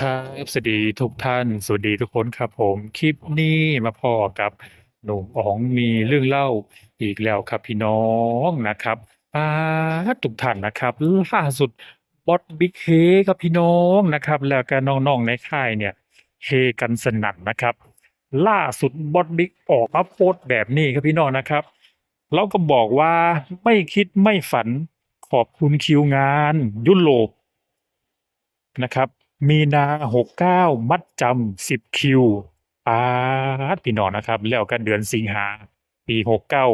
ครับสวัสดีทุกท่าน สวัสดีทุกคนครับผม คลิปนี้มาพอกับหนุ่มอ๋องมีเรื่องเล่าอีกแล้วครับพี่น้องนะครับป้าทุกท่านนะครับล่าสุดบอสบิ๊กเฮครับพี่น้องนะครับ แล้วก็น้องๆในค่ายเนี่ยเฮกันสนั่นนะครับ ล่าสุดบอสบิ๊กออกมาโพสแบบนี้ครับพี่น้องนะครับเราก็บอกว่าไม่คิดไม่ฝันขอบคุณคิวงานยุโรปนะครับ มีนาหกเก้ามัดจำสิบคิวปาดพี่น้องนะครับ แล้วกันเดือนสิงหาปีหกเก้า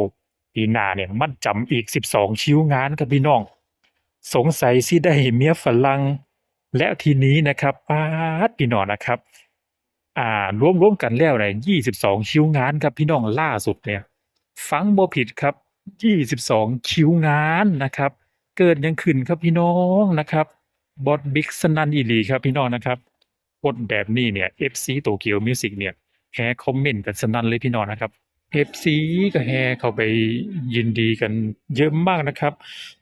ปีหน้าเนี่ยมัดจำอีกสิบสองคิวงานครับพี่น้อง สงสัยสิได้เมียฝรั่งและทีนี้นะครับปาดพี่น้องนะครับ อ่ารวมรวมกันแล้วเนี่ยยี่สิบสองคิวงานครับพี่น้องล่าสุดเนี่ย ฟังบ่ผิดครับยี่สิบสองคิวงานนะครับ เกิดยังขึ้นครับพี่น้องนะครับ บอสบิ๊กสนันอีหลีครับพี่น้องนะครับกดแบบนี้เนี่ย FC โตเกียวมิวสิกเนี่ยแฮคอมเมนต์กันสนั่นเลยพี่น้องนะครับ FC ก็แฮเข้าไปยินดีกันเยอะมากนะครับ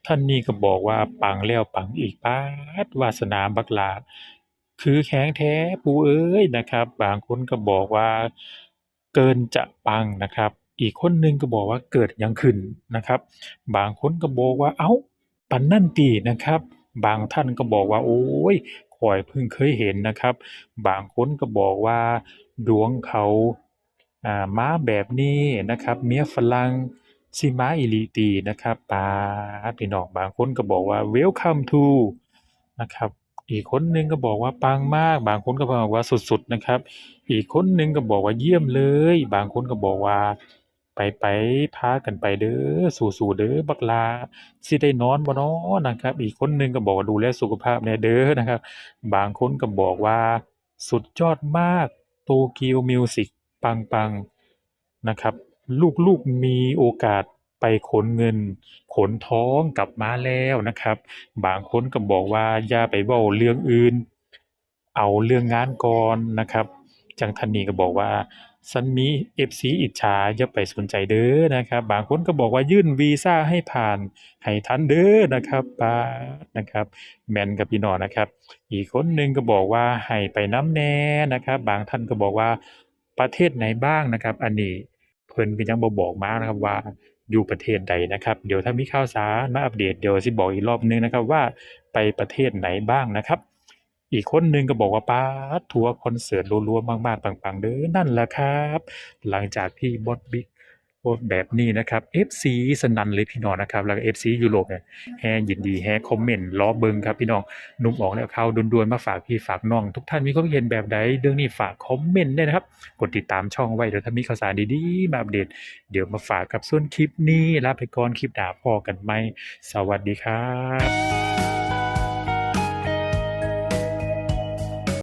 ท่านนี้ก็บอกว่าปังแล้วปังอีกปาดวาสนาบักลา คือแข็งแท้ปูเอ้ยนะครับ บางคนก็บอกว่าเกินจะปังนะครับ อีกคนหนึงก็บอกว่าเกิดยังขึ้นนะครับ บางคนก็บอกว่าเอ้าปันนั่นตีนะครับ บางท่านก็บอกว่า โอ้ยข้อยเพิ่งเคยเห็นนะครับ บางคนก็บอกว่าดวงเขาอ่ามาแบบนี้นะครับ เมียฝรั่งสิมาอีหลีตินะครับปาพี่น้องบางคนก็บอกว่า welcome to นะครับ อีกคนหนึ่งก็บอกว่าปังมาก บางคนก็บอกว่าสุดๆนะครับ อีกคนหนึ่งก็บอกว่าเยี่ยมเลย บางคนก็บอกว่า ไปไปพากันไปเด้อสู้ๆเด้อบักลาสิได้นอนบ่น้อนะครับ อีกคนหนึ่งก็บอกดูแลสุขภาพแน่เด้อนะครับ บางคนก็บอกว่า สุดยอดมากโตเกียวมิวสิกปังๆนะครับ ลูกๆมีโอกาสไปขนเงิน ขนท้องกลับมาแล้วนะครับ บางคนก็บอกว่าอย่าไปเว้าเรื่องอื่น เอาเรื่องงานก่อนนะครับ จังท่านนีก็บอกว่า ฉันมี FC อิจฉาอย่าไปสนใจเด้อนะครับ บางคนก็บอกว่ายื่นวีซ่าให้ผ่านให้ทันเด้อนะครับป๊านะครับแมนกับพี่นอนะครับ อีกคนหนึ่งก็บอกว่าให้ไปน้ำแน่นะครับ บางท่านก็บอกว่าประเทศไหนบ้างนะครับ อันนี้เพิ่นก็ยังบ่บอกมานะครับว่าอยู่ประเทศใดนะครับ เดี๋ยวถ้ามีข่าวสารมาอัปเดตเดี๋ยวสิบอกอีกรอบหนึ่งนะครับว่าไปประเทศไหนบ้างนะครับ อีกคนหนึ่งก็บอกว่าป๊าทัวร์คอนเสิร์ตรัวๆมากๆปังๆเด้อนั่นแหละครับ หลังจากที่บอสบิ๊กโพสแบบนี้นะครับ FC สนันเลยพี่น้องนะครับ แล้วก็ FC ยุโรปเนี่ยแฮยินดีแฮคอมเมนต์ล้อเบิงครับพี่น้องนุ่มออกแล้วข่าด่วนๆมาฝากพี่ฝากน้อง ทุกท่านมีความเห็นแบบใดเรื่องนี้ฝากคอมเมนต์ได้นะครับ กดติดตามช่องไว้เดี๋ยวถ้ามีข่าวสารดีๆ มาอัปเดต เดี๋ยวมาฝากกับส่วนคลิปนี้ลาไปก่อนคลิปหน้าพอกันไหมสวัสดีครับ